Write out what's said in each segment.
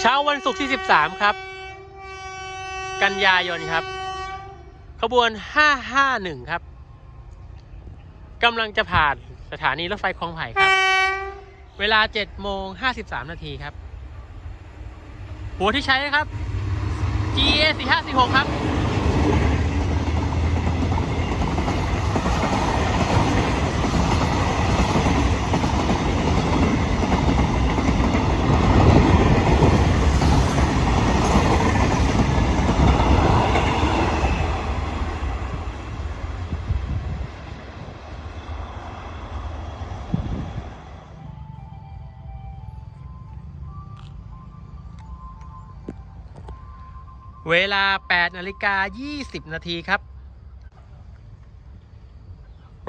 เช้าวันศุกร์ที่ 13 ครับ กันยายนครับ ขบวน 551 ครับกำลังจะผ่านสถานีรถไฟคลองไผ่ครับ เวลา7โมง53 นาทีครับ หัวที่ใช้นะครับ GA 4546 ครับ เวลา 8นาฬิกา 20 นาทีครับ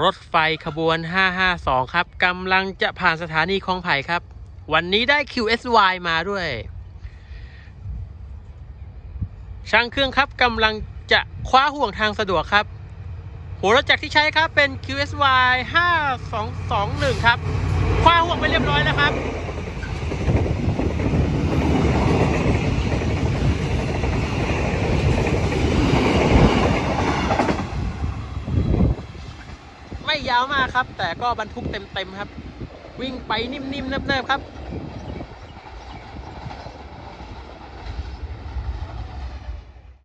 รถไฟขบวน 552 ครับกำลังจะผ่านสถานีคลองไผ่ครับ วันนี้ได้ QSY มาด้วย ช่างเครื่องครับกำลังจะคว้าห่วงทางสะดวกครับ หัวรถจักรที่ใช้ครับเป็น QSY 5221 ครับ คว้าห่วงไปเรียบร้อยแล้วครับ ยาวมากครับ แต่ก็บรรทุกเต็มๆครับ วิ่งไปนิ่มๆเนิบๆครับ